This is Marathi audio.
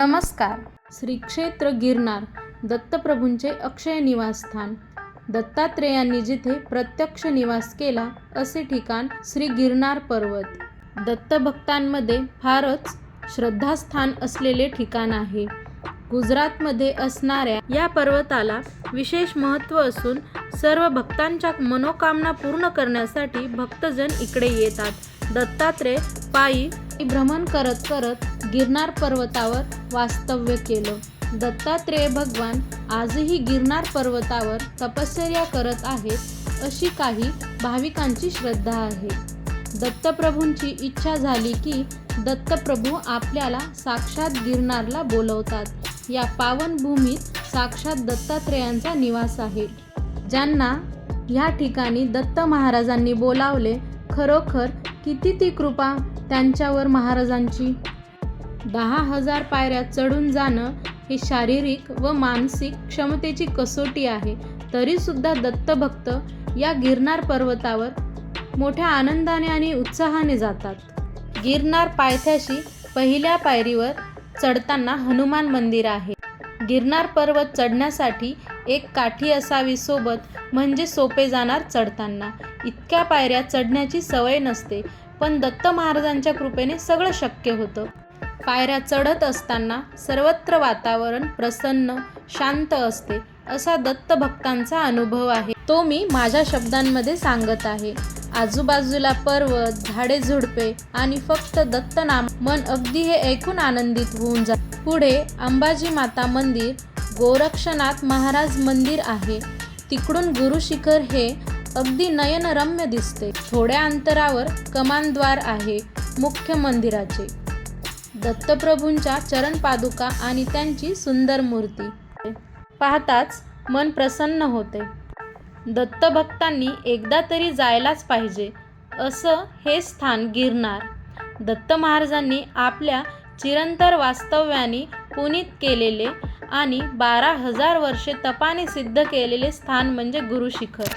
नमस्कार. श्री क्षेत्र गिरनार दत्तप्रभूंचे अक्षय निवासस्थान. दत्तात्रेयांनी जिथे प्रत्यक्ष निवास केला असे ठिकाण श्री गिरनार पर्वत. दत्तभक्तांमध्ये फारच श्रद्धास्थान असलेले ठिकाण आहे. गुजरातमध्ये असणाऱ्या या पर्वताला विशेष महत्त्व असून सर्व भक्तांच्या मनोकामना पूर्ण करण्यासाठी भक्तजन इकडे येतात. दत्तात्रेय पायी भ्रमण करत करत गिरनार पर्वतावर वास्तव्य केलं. दत्तात्रेय भगवान आजही गिरनार पर्वतावर तपश्चर्या करत आहेत अशी काही भाविकांची श्रद्धा आहे. दत्तप्रभूंची इच्छा झाली की दत्तप्रभू आपल्याला साक्षात गिरनारला बोलवतात. या पावनभूमीत साक्षात दत्तात्रेयांचा निवास आहे. ज्यांना ह्या ठिकाणी दत्त महाराजांनी बोलावले खरोखर किती ती कृपा! त्यांच्यावर महाराजांची दहा हजार पायऱ्या चढून जाणं ही शारीरिक व मानसिक क्षमतेची कसोटी आहे. तरीसुद्धा दत्तभक्त या गिरनार पर्वतावर मोठ्या आनंदाने आणि उत्साहाने जातात. गिरनार पायथ्याशी पहिल्या पायरीवर चढताना हनुमान मंदिर आहे. गिरनार पर्वत चढण्यासाठी एक काठी असावी सोबत म्हणजे सोपे जाणार चढताना. इतक्या पायऱ्या चढण्याची सवय नसते पण दत्त महाराजांच्या कृपेने सगळं शक्य होतं. पायऱ्या चढत असताना सर्वत्र वातावरण प्रसन्न शांत असते असा दत्त भक्तांचा अनुभव आहे. तो मी माझ्या शब्दांमध्ये सांगत आहे. आजूबाजूला पर्वत झाडे झुडपे आणि फक्त दत्त नाम मन अगदी हे ऐकून आनंदित होऊन जात पुढे अंबाजी माता मंदिर गोरक्षनाथ महाराज मंदिर आहे. तिकडून गुरुशिखर हे अगदी नयनरम्य दिसते. थोड्या अंतरावर कमानद्वार आहे मुख्य मंदिराचे. दत्तप्रभूंच्या चरण पादुका आणि त्यांची सुंदर मूर्ती. पाहताच मन प्रसन्न होते. दत्तभक्तांनी एकदा तरी जायलाच पाहिजे असं हे स्थान गिरणार दत्त महाराजांनी आपल्या चिरंतर वास्तव्याने पुनीत केलेले आणि बारा हजार वर्षे तपाने सिद्ध केलेले स्थान म्हणजे गुरुशिखर.